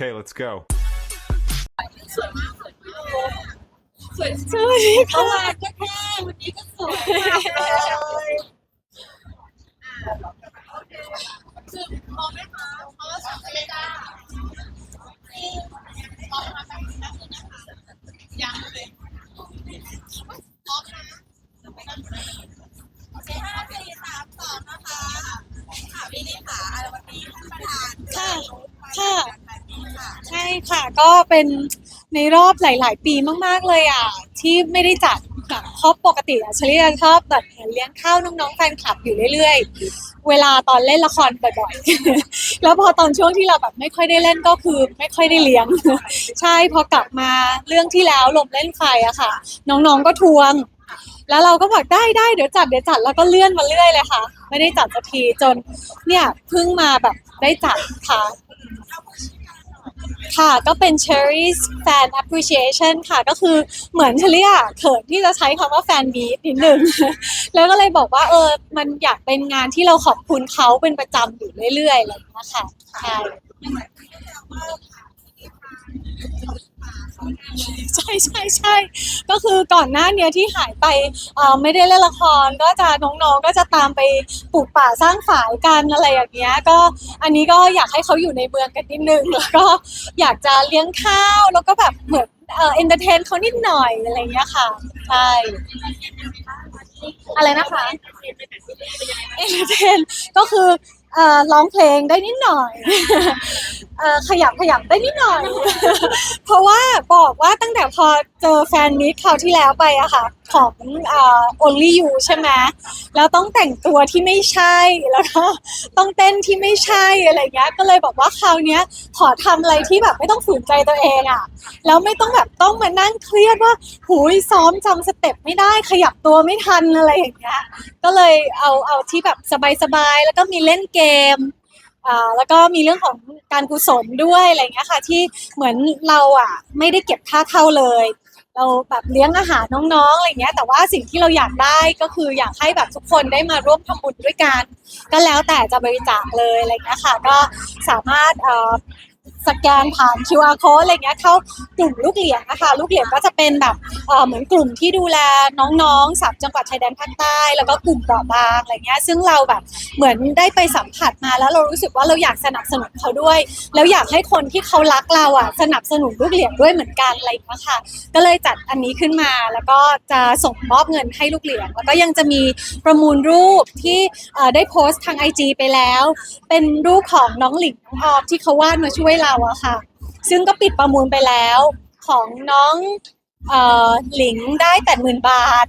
Okay, let's go. สวยสวัสดีเมื่อค่ะวานก็แค่วันนี้ก็สวยมากเลยคือมองไหมคะเพราะว่าสามเมตาที่มองมาแบบนั้นนะคะยังเลยมองนะ ก็เป็นในรอบหลาย ๆ ปีมาก ๆ เลยอะ ที่ไม่ได้จัดค่ะเพราะปกติอะเชลี่จะชอบแบบเห็นเลี้ยงข้าวน้อง ๆ แฟนคลับอยู่เรื่อย ๆ เวลาตอนเล่นละครบ่อย ๆ แล้วพอตอนช่วงที่เราแบบไม่ค่อยได้เล่นก็คือ ไม่ค่อยได้เลี้ยง ใช่พอกลับมาเรื่องที่แล้วลมเล่นไฟอะค่ะ น้อง ๆ ก็ทวง แล้วเราก็บอกได้ได้เดี๋ยวจัดเดี๋ยวจัดแล้วก็เลื่อนมาเรื่อยเลยค่ะ ไม่ได้จัดสักทีจนเนี่ยเพิ่งมาแบบได้จัดค่ะ ค่ะก็เป็น Cherry's Fan Appreciation ค่ะก็คือเหมือนเชลี่อะเขินที่จะใช้คำว่าแฟนบีทนิดนึง แล้วก็เลยบอกว่าเออมันอยากเป็นงานที่เราขอบคุณเขาเป็นประจำอยู่เรื่อยๆอะไรอย่างเลยนะคะใช่ ใช่ใช่ใช่ก็คือก่อนหน้าเนี้ยที่หายไปเอ่อไม่ได้เล่นละครก็จะน้องๆก็จะตามไปปลูกป่าสร้างฝายกันอะไรอย่างเงี้ยก็อันนี้ก็อยากให้เขาอยู่ในเมืองกันนิดนึงแล้วก็อยากจะเลี้ยงข้าวแล้วก็แบบเหมือนเอ่อเอนเตอร์เทนเขานิดหน่อยอะไรอย่างเงี้ยค่ะใช่อะไรนะคะเอนเตอร์เทนก็คือเอ่อร้องเพลงได้นิดหน่อย เอ่อขยับขยับได้นิดหน่อย เพราะว่าบอกว่าตั้งแต่พอเจอแฟนมิตรคราวที่แล้วไปอะค่ะ ของเอ่อ only you ใช่ไหมแล้วต้องแต่งตัวที่ไม่ใช่แล้วก็ต้องเต้นที่ไม่ใช่อะไรเงี้ยก็เลยบอกว่าคราวเนี้ยขอทำอะไรที่แบบไม่ต้องฝืนใจตัวเองอะแล้วไม่ต้องแบบต้องมานั่งเครียดว่าหูยซ้อมจำสเต็ปไม่ได้ขยับตัวไม่ทันอะไรอย่างเงี้ยก็เลยเอาเอาที่แบบสบายๆแล้วก็มีเล่นเกมอ่า แล้วก็มีเรื่องของการกุศลด้วยอะไรเงี้ยค่ะ ที่เหมือนเราอะไม่ได้เก็บค่าเข้าเลย เราแบบเลี้ยงอาหารน้องๆอะไรเงี้ยแต่ว่าสิ่งที่เราอยากได้ก็คืออยากให้แบบทุกคนได้มาร่วมทำบุญด้วยกัน ก็แล้วแต่จะบริจาคเลยอะไรเงี้ยค่ะ ก็สามารถอ่อ สแกนผ่าน QR code อะไรเงี้ยเข้ากลุ่มลูกเหรียญนะคะลูกเหรียญก็จะเป็นแบบเหมือนกลุ่มที่ดูแลน้องๆสามจังหวัดชายแดนภาคใต้ แล้วก็กลุ่มเปราะบางอะไรเงี้ยซึ่งเราแบบเหมือนได้ไปสัมผัสมาแล้วเรารู้สึกว่าเราอยากสนับสนุนเขาด้วย แล้วอยากให้คนที่เขารักเราอะสนับสนุนลูกเหรียญด้วยเหมือนกันอะไรเงี้ยค่ะก็เลยจัดอันนี้ขึ้นมาแล้วก็จะส่งมอบเงินให้ลูกเหรียญแล้วก็ยังจะมีประมูลรูปที่ได้โพสต์ทาง IG ไปแล้ว เป็นรูปของน้องหลิงน้องออมที่เขาวาดมาช่วยเราอะค่ะ ซึ่งก็ปิดประมูลไปแล้วของน้องเอ่อหลิงได้แปดหมื่นบาท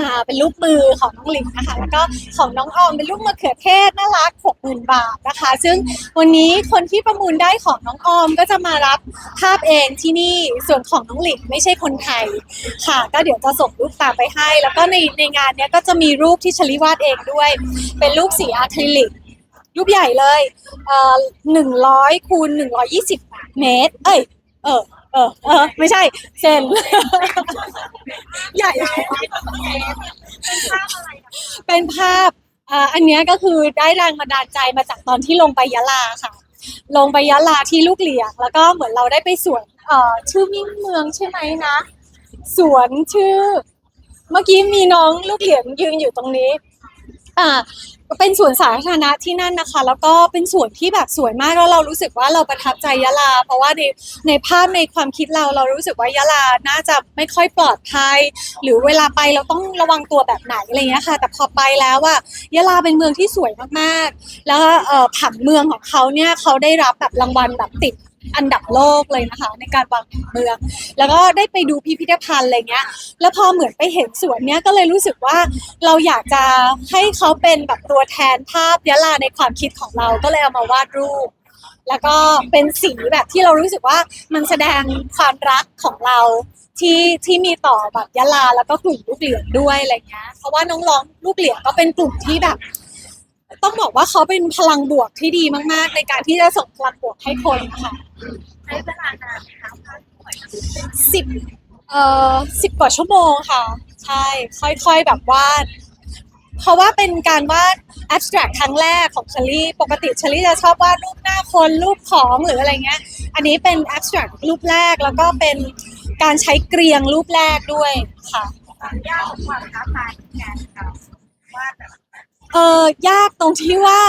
อ่าเป็นรูปมือของน้องหลิงนะคะ แล้วก็ของน้องออมเป็นรูปมะเขือเทศน่ารักหกหมื่นบาทนะคะ ซึ่งวันนี้คนที่ประมูลได้ของน้องออมก็จะมารับภาพเองที่นี่ส่วนของน้องหลิงไม่ใช่คนไทยค่ะ ก็เดี๋ยวจะส่งรูปตามไปให้ แล้วก็ในในงานเนี้ยก็จะมีรูปที่ชลิวาดเองด้วย เป็นรูปสีอะคริลิก รูปใหญ่เลยเอ่อหนึ่งร้อยคูณหนึ่งร้อยยี่สิบเมตร เอ้ย เออ เออ เออ ไม่ใช่ เซน ใหญ่ เป็นภาพอ่าอันเนี้ยก็คือได้แรงบันดาลใจมาจากตอนที่ลงไปยะลาค่ะ ลงไปยะลาที่ลูกเหลียง แล้วก็เหมือนเราได้ไปสวนเอ่อชื่อมิ่งเมืองใช่ไหมนะ สวนชื่อ เมื่อกี้มีน้องลูกเหลียงยืนอยู่ตรงนี้ อ่า เป็นสวนสาธารณะที่นั่นนะคะ แล้วก็เป็นสวนที่แบบสวยมากแล้วเรารู้สึกว่าเราประทับใจยะลา เพราะว่าในในภาพในความคิดเราเรารู้สึกว่ายะลาน่าจะไม่ค่อยปลอดภัย หรือเวลาไปเราต้องระวังตัวแบบไหนอะไรเงี้ยค่ะ แต่พอไปแล้วอะยะลาเป็นเมืองที่สวยมากๆ แล้วผังเมืองของเขาเนี่ยเขาได้รับแบบรางวัลแบบติด อันดับโลกเลยนะคะ ในการวางผังเมือง แล้วก็ได้ไปดูพิพิธภัณฑ์อะไรเงี้ย แล้วพอเหมือนไปเห็นสวนเนี้ยก็เลยรู้สึกว่าเราอยากจะให้เขาเป็นแบบตัวแทนภาพยะลาในความคิดของเราก็เลยเอามาวาดรูป แล้วก็เป็นสีแบบที่เรารู้สึกว่ามันแสดงความรักของเราที่ที่มีต่อแบบยะลาแล้วก็กลุ่มลูกเหลืองด้วยอะไรเงี้ยเพราะว่าน้องร้อลูกเหลืองก็เป็นกลุ่มที่แบบ ต้องบอกว่าเขาเป็นพลังบวกที่ดีมาก ๆ ในการที่จะส่งพลังบวกให้คนค่ะใช้เวลานานไหมคะสิบเอ่อสิบกว่าชั่วโมงค่ะ ใช่ ค่อยๆแบบวาดเพราะว่าเป็นการวาด abstract ครั้งแรกของเชลี่ ปกติเชลี่จะชอบวาดรูปหน้าคคนรูปของหรืออะไรเงี้ย อันนี้เป็น abstract รูปแรกแล้วก็เป็นการใช้เกรียงรูปแรกด้วยค่ะยากความท้าทายงานค่ะว่าแต่ละ เออยากตรงที่ว่า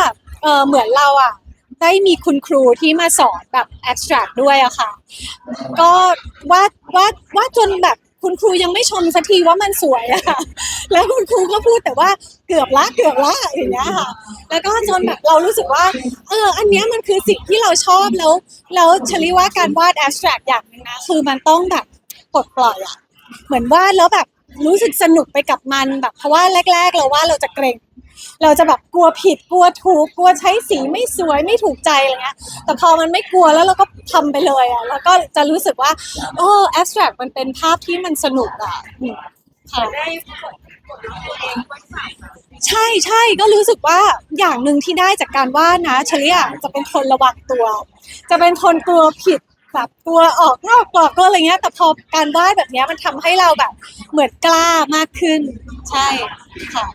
เออเหมือนเราอะ ได้มีคุณครูที่มาสอนแบบ abstract ด้วยอะค่ะ ก็วาดวาดวาดจนแบบคุณครูยังไม่ชมสักทีว่ามันสวยอะค่ะแล้วคุณครูก็พูดแต่ว่าเกือบละเกือบละอย่างเงี้ยค่ะ แล้วก็จนแบบเรารู้สึกว่า เออ อันเนี้ยมันคือสิ่งที่เราชอบแล้ว แล้วชลิว่าการวาด abstract อย่างหนึงนะ คือมันต้องแบบปลดปล่อยอะเหมือนวาดแล้วแบบรู้สึกสนุกไปกับมันแบบ เพราะว่าแรก ๆ เราว่าเราจะเกรง เราจะแบบกลัวผิดกลัวถูกกลัวใช้สีไม่สวยไม่ถูกใจอะไรเงี้ยแต่พอมันไม่กลัวแล้วเราก็ทำไปเลยอะแล้วก็จะรู้สึกว่าโอ้ abstract มันเป็นภาพที่มันสนุกอะค่ะใช่ใช่ก็รู้สึกว่าอย่างหนึ่งที่ได้จากการวาดนะเฉลี่ยจะเป็นคนระวังตัว จะเป็นคนกลัวผิดแบบกลัวออกนอกกรอบก็อะไรเงี้ยแต่พอการวาดแบบเนี้ยมันทำให้เราแบบเหมือนกล้ามากขึ้น ใช่ค่ะ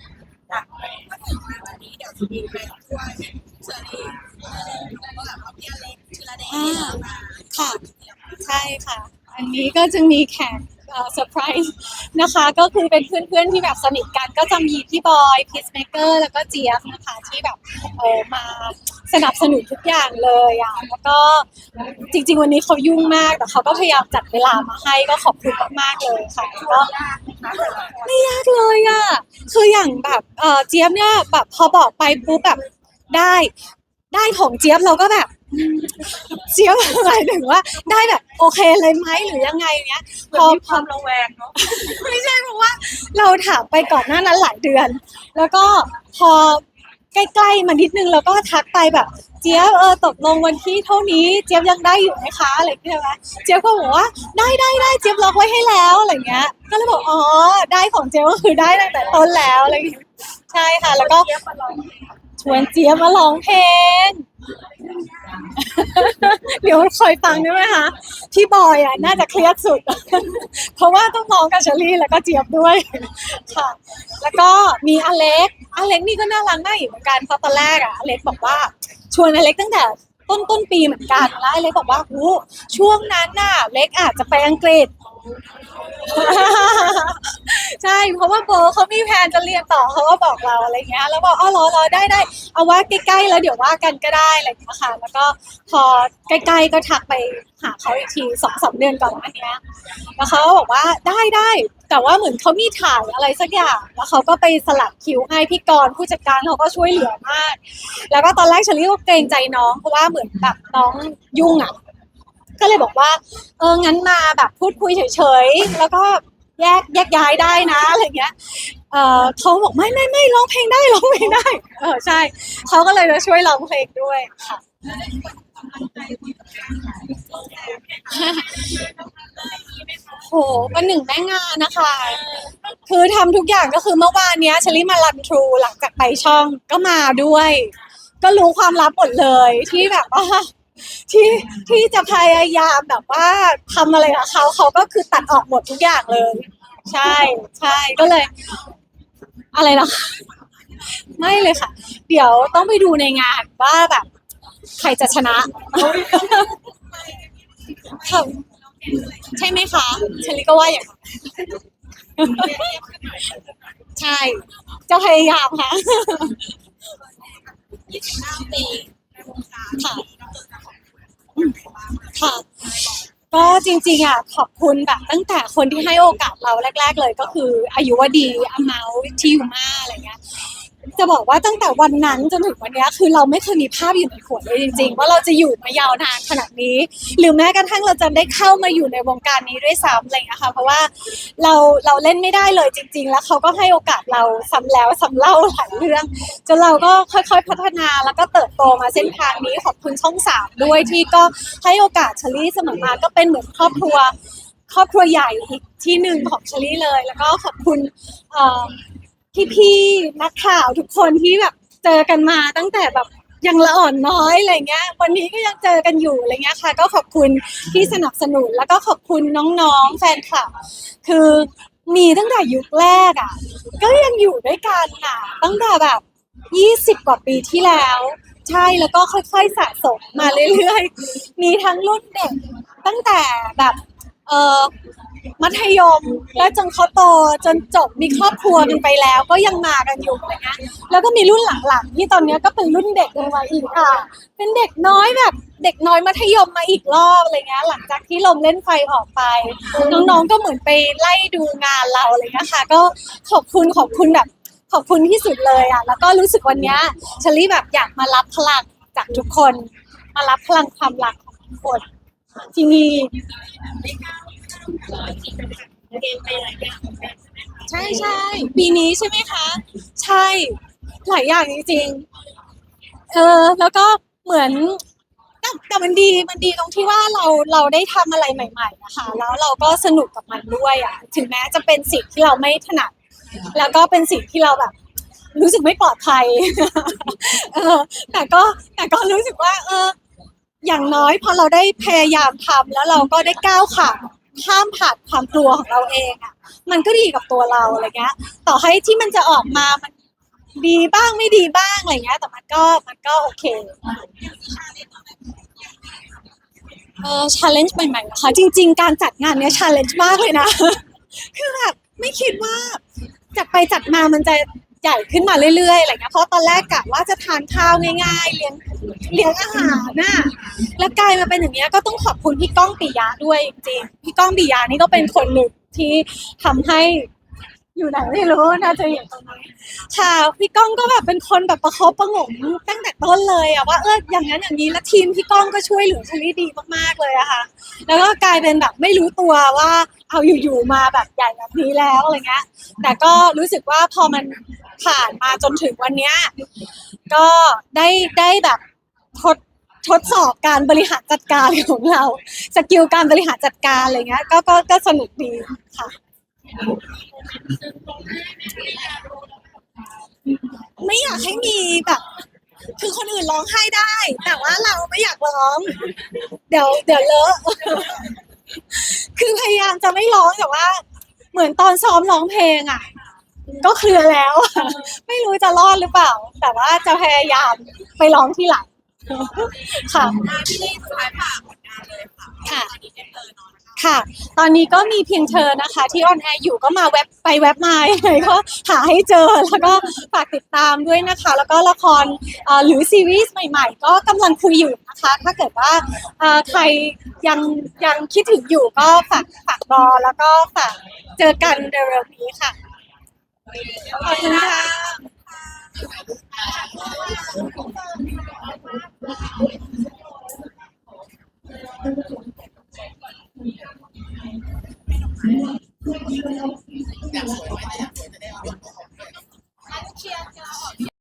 ก็ถึงวันนี้เดี๋ยวจะมีใครด้วยเชอรี่แล้วก็แบบเอาพี่อเล็กธีรเดชอ่าค่ะ ใช่ค่ะ อันนี้ก็จะมีแขกเซอร์ไพรส์นะคะก็คือเป็นเพื่อนๆที่แบบสนิทกันก็จะมีพี่บอยพีซเมเกอร์แล้วก็เจี๊ยบนะคะที่แบบเออมาสนับสนุนทุกอย่างเลยอะแล้วก็จริง ๆ วันนี้เขายุ่งมากแต่เขาก็พยายามจัดเวลามาให้ก็ขอบคุณมากๆเลยค่ะก็ ไม่ยากเลยอะ คืออย่างแบบเออเจี๊ยบเนี่ยแบบพอบอกไปปุ๊บแบบได้ได้ของเจี๊ยบเราก็แบบอืมเจี๊ยบหมายถึงว่า ได้แบบโอเคเลยไหมหรือยังไงเนี้ยพอมีความระแวงเนาะไม่ใช่เพราะว่า เราถามไปก่อนหน้านั้นหลายเดือน แล้วก็พอใกล้ๆมานิดนึงเราก็ทักไปแบบ เจี๊ยบเออตกลงวันที่เท่านี้เจี๊ยบยังได้อยู่ไหมคะอะไรอย่างเงี้ยใช่ไหมเจี๊ยบก็บอกว่าได้ได้ได้เจี๊ยบล็อกไว้ให้แล้วอะไรเงี้ย ก็เลยบอกอ๋อได้ของเจี๊ยบก็คือได้ตั้งแต่ต้นแล้วอะไรอย่างเงี้ยใช่ค่ะ แล้วก็เทียบมาลองชวนเจี๊ยบมาร้องเพลง เดี๋ยวคอยฟังได้ไหมคะพี่บอยอะน่าจะเครียดสุด เพราะว่าต้องร้องกับเชอรี่แล้วก็เจี๊ยบด้วยค่ะ แล้วก็มีอเล็กอเล็กนี่ก็น่ารักมากอยู่เหมือนกันเพราะตอนแรกอะอเล็กบอกว่าชวนอเล็กตั้งแต่ ต้นต้นปีเหมือนกันแล้วอเล็กบอกว่าหูช่วงนั้นน่ะเล็กอาจจะไปอังกฤษ ใช่เพราะว่าโบเขามีแผนจะเรียนต่อเขาก็บอกเราอะไรเงี้ย แล้วบอกอ๋อรอรอได้ได้เอาว่าใกล้ๆแล้วเดี๋ยวว่ากันก็ได้อะไรอย่างเงี้ยค่ะ แล้วก็พอใกล้ๆก็ทักไปหาเขาอีกทีสองสามเดือนก่อนหน้านี้ยแล้วเขาก็บอกว่าได้ได้ แต่ว่าเหมือนเขามีถ่ายอะไรสักอย่าง แล้วเขาก็ไปสลับคิวให้พี่กรณ์ผู้จัดการเขาก็ช่วยเหลือมาก แล้วก็ตอนแรกเชอรี่ก็เกรงใจน้องเพราะว่าเหมือนแบบน้องยุ่งอะ ก็เลยบอกว่า เอองั้นมาแบบพูดคุยเฉยๆ แล้วก็แยกแยกย้ายได้นะอะไรเงี้ย เออเขาบอกไม่ไม่ไม่ร้องเพลงได้ร้องเพลงได้ เออใช่เขาก็เลยมาช่วยร้องเพลงด้วยค่ะ โหเป็นหนึ่งแม่งานนะคะ คือทำทุกอย่างก็คือเมื่อวานเนี้ยเชลิมารันทรูหลังจากไปช่องก็มาด้วย ก็รู้ความลับหมดเลยที่แบบว่าที่ที่จะพยายามแบบว่าทำอะไรกับเขาเขาก็คือตัดออกหมดทุกอย่างเลย ใช่ใช่ก็เลย อะไรนะคะ ไม่เลยค่ะ เดี๋ยวต้องไปดูในงานว่าแบบ ใครจะชนะ ค่ะ ใช่ไหมคะเชลิก็ว่าอย่างนั้นใช่ จะพยายามค่ะ25ปีในวงการค่ะค่ะก็จริงๆอะขอบคุณแบบตั้งแต่คนที่ให้โอกาสเราแรก ๆ เลยก็คืออายุวดีอาเมาที่อยู่มาอะไรเงี้ย จะบอกว่าตั้งแต่วันนั้นจนถึงวันนี้คือเราไม่เคยมีภาพอยู่ในหัวเลยจริงๆ ว่าเราจะอยู่มายาวนานขนาดนี้ หรือแม้กระทั่งเราจะได้เข้ามาอยู่ในวงการนี้ด้วยซ้ำอะไรอย่างเงี้ยค่ะเพราะว่าเราเราเล่นไม่ได้เลยจริง ๆ แล้วเขาก็ให้โอกาสเราซ้ำแล้วซ้ำเล่าหลายเรื่องจนเราก็ค่อยๆพัฒนาแล้วก็เติบโตมาเส้นทางนี้ขอบคุณช่องสามด้วยที่ก็ให้โอกาสชลี่เสมอมาก็เป็นเหมือนครอบครัว ครอบครัวใหญ่อีกที่หนึ่งของชลี่เลย แล้วก็ขอบคุณ พี่ๆนักข่าวทุกคนที่แบบเจอกันมาตั้งแต่แบบยังละอ่อนน้อยอะไรเงี้ย วันนี้ก็ยังเจอกันอยู่อะไรเงี้ยค่ะ ก็ขอบคุณที่สนับสนุนแล้วก็ขอบคุณน้องๆแฟนคลับ คือมีตั้งแต่ยุคแรกอะ ก็ยังอยู่ด้วยกันอะ ตั้งแต่แบบยี่สิบกว่าปีที่แล้ว ใช่แล้วก็ค่อยๆสะสมมาเรื่อยๆ มีทั้งรุ่นเด็กตั้งแต่แบบเออ มัธยมแล้วจนเขาโตจนจบมีครอบครัวกันไปแล้ว ก็ยังมากันอยู่อะไรเงี้ยแล้วก็มีรุ่นหลังๆที่ตอนนี้ก็เป็นรุ่นเด็กลงมาอีกค่ะ เป็นเด็กน้อยแบบเด็กน้อยมัธยมมาอีกรอบอะไรเงี้ยหลังจากที่ลมเล่นไฟออกไป น้องๆก็เหมือนไปไล่ดูงานเราอะไรเงี้ยค่ะ ก็ขอบคุณขอบคุณแบบขอบคุณที่สุดเลยอะแล้วก็รู้สึกวันเนี้ยชลี่แบบอยากมารับพลังจากทุกคน มารับพลังความรักของทุกคนที่นี่ ใช่ใช่ปีนี้ใช่ไหมคะ ใช่หลายอย่างจริงๆเออแล้วก็เหมือนแต่แต่มันดีมันดีตรงที่ว่าเราเราได้ทำอะไรใหม่ๆนะคะแล้วเราก็สนุกกับมันด้วยอะ ถึงแม้จะเป็นสิ่งที่เราไม่ถนัด แล้วก็เป็นสิ่งที่เราแบบ รู้สึกไม่ปลอดภัยเออแต่ก็แต่ก็รู้สึกว่า เออ อย่างน้อยพอเราได้พยายามทำแล้วเราก็ได้ก้าวข้า ข้ามผ่านความกลัวของเราเองอะ มันก็ดีกับตัวเราอะไรเงี้ย ต่อให้ที่มันจะออกมามันดีบ้างไม่ดีบ้างอะไรเงี้ย แต่มันก็มันก็โอเคเออชาเลนจ์ใหม่ๆนะคะจริง ๆ การจัดงานเนี้ยชาเลนจ์มากเลยนะ คือแบบไม่คิดว่าจัดไปจัดมามันจะ ใหญ่ขึ้นมาเรื่อยๆอะไรเงี้ยเพราะตอนแรกกะว่าจะทานข้าวง่ายๆ เลี้ยงเลี้ยงอาหารน่ะแล้วกลายมาเป็นอย่างเงี้ยก็ต้องขอบคุณพี่ก้องปิยะด้วยจริงๆพี่ก้องปิยะนี่ก็เป็นคนหนึ่งที่ทำให้ อยู่ไหนไม่รู้น่าจะอยู่ตรงนี้ค่ะพี่ก้องก็แบบเป็นคนแบบประคบประหงมตั้งแต่ต้นเลยอะว่าเอออย่างนั้นอย่างนี้แล้วทีมพี่ก้องก็ช่วยเหลือเชอรี่ดีมากๆเลยอะค่ะ แล้วก็กลายเป็นแบบไม่รู้ตัวว่าเอาอยู่ๆมาแบบใหญ่แบบนี้แล้วอะไรเงี้ย แต่ก็รู้สึกว่าพอมันผ่านมาจนถึงวันเนี้ยก็ได้ได้แบบทดทดสอบการบริหารจัดการของเรา สกิลการบริหารจัดการอะไรเงี้ยก็ก็ก็สนุกดีค่ะ ไม่อยากให้มีแบบ คือคนอื่นร้องไห้ได้ แต่ว่าเราไม่อยากร้อง เดี๋ยว เดี๋ยวเลอะ คือพยายามจะไม่ร้องแต่ว่า เหมือนตอนซ้อมร้องเพลงอะ ก็เคลียร์แล้ว ไม่รู้จะรอดหรือเปล่า แต่ว่าจะพยายามไปร้องที่หลังค่ะที่นี่สุดท้ายผ่าผลงานเลยค่ะค่ะ ค่ะ ตอนนี้ก็มีเพียงเธอนะคะ ที่ออนแอร์อยู่ก็มาเว็บไปเว็บมายังไงก็หาให้เจอแล้วก็ฝากติดตามด้วยนะคะ แล้วก็ละครหรือซีรีส์ใหม่ๆ ก็กำลังคุยอยู่นะคะ ถ้าเกิดว่าใครยังยังคิดถึงอยู่ก็ฝากฝากรอแล้วก็ฝากเจอกันเร็วๆนี้ค่ะขอบคุณค่ะ อยากสวยไหมอยากสวยจะได้เอา